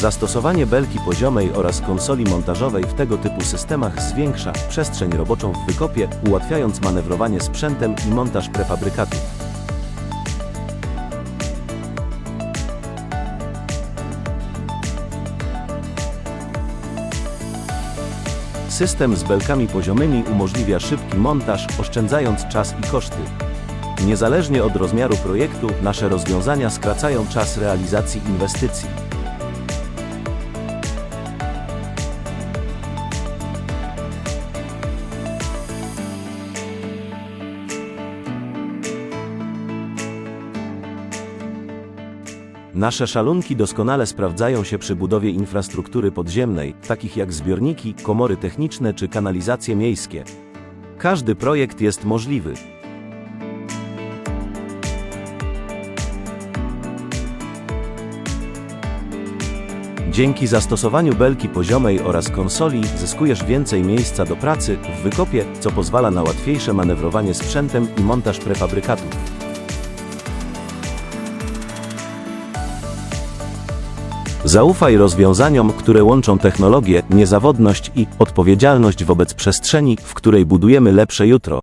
Zastosowanie belki poziomej oraz konsoli montażowej w tego typu systemach zwiększa przestrzeń roboczą w wykopie, ułatwiając manewrowanie sprzętem i montaż prefabrykatów. System z belkami poziomymi umożliwia szybki montaż, oszczędzając czas i koszty. Niezależnie od rozmiaru projektu, nasze rozwiązania skracają czas realizacji inwestycji. Nasze szalunki doskonale sprawdzają się przy budowie infrastruktury podziemnej, takich jak zbiorniki, komory techniczne czy kanalizacje miejskie. Każdy projekt jest możliwy. Dzięki zastosowaniu belki poziomej oraz konsoli zyskujesz więcej miejsca do pracy w wykopie, co pozwala na łatwiejsze manewrowanie sprzętem i montaż prefabrykatów. Zaufaj rozwiązaniom, które łączą technologię, niezawodność i odpowiedzialność wobec przestrzeni, w której budujemy lepsze jutro.